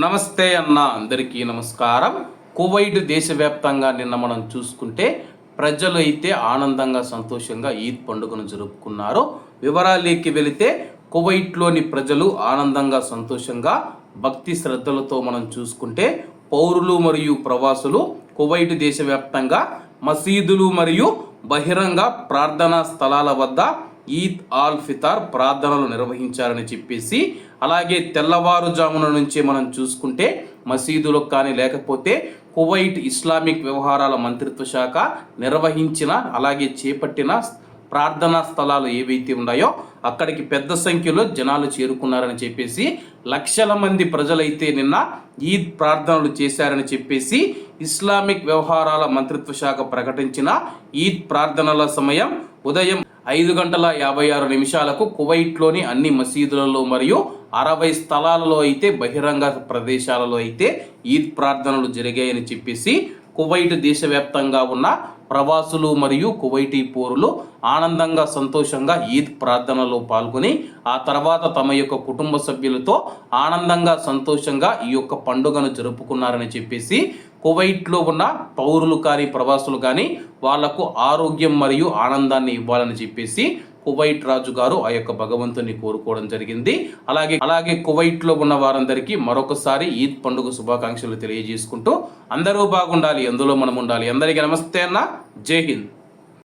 నమస్తే అన్న అందరికీ నమస్కారం. కువైట్ దేశవ్యాప్తంగా నిన్న మనం చూసుకుంటే ప్రజలు అయితే ఆనందంగా సంతోషంగా ఈద్ పండుగను జరుపుకున్నారు. వివరాలేకి వెళితే కువైట్లోని ప్రజలు ఆనందంగా సంతోషంగా భక్తి శ్రద్ధలతో మనం చూసుకుంటే పౌరులు మరియు ప్రవాసులు కువైట్ దేశవ్యాప్తంగా మసీదులు మరియు బహిరంగ ప్రార్థనా స్థలాల వద్ద ఈద్ ఆల్ ఫితార్ ప్రార్థనలు నిర్వహించారని చెప్పేసి అలాగే తెల్లవారుజామున నుంచే మనం చూసుకుంటే మసీదులకు కానీ లేకపోతే కువైట్ ఇస్లామిక్ వ్యవహారాల మంత్రిత్వ శాఖ నిర్వహించిన అలాగే చేపట్టిన ప్రార్థనా స్థలాలు ఏవైతే ఉన్నాయో అక్కడికి పెద్ద సంఖ్యలో జనాలు చేరుకున్నారని చెప్పేసి లక్షల మంది ప్రజలైతే నిన్న ఈద్ ప్రార్థనలు చేశారని చెప్పేసి ఇస్లామిక్ వ్యవహారాల మంత్రిత్వ శాఖ ప్రకటించిన ఈద్ ప్రార్థనల సమయం ఉదయం ఐదు గంటల యాభై ఆరు నిమిషాలకు కువైట్లోని అన్ని మసీదులలో మరియు అరవై స్థలాలలో అయితే బహిరంగ ప్రదేశాలలో అయితే ఈద్ ప్రార్థనలు జరిగాయని చెప్పేసి కువైట్ దేశవ్యాప్తంగా ఉన్న ప్రవాసులు మరియు కువైటీ పౌరులు ఆనందంగా సంతోషంగా ఈద్ ప్రార్థనలో పాల్గొని ఆ తర్వాత తమ యొక్క కుటుంబ సభ్యులతో ఆనందంగా సంతోషంగా ఈ యొక్క పండుగను జరుపుకున్నారని చెప్పేసి కువైట్లో ఉన్న పౌరులు కానీ ప్రవాసులు కానీ వాళ్ళకు ఆరోగ్యం మరియు ఆనందాన్ని ఇవ్వాలని చెప్పేసి కువైట్ రాజు గారు ఆ యొక్క భగవంతుని కోరుకోవడం జరిగింది. అలాగే అలాగే కువైట్లో ఉన్న వారందరికీ మరొకసారి ఈద్ పండుగ శుభాకాంక్షలు తెలియజేసుకుంటూ అందరూ బాగుండాలి ఎందులో మనం ఉండాలి. అందరికీ నమస్తే అన్న. జై హింద్.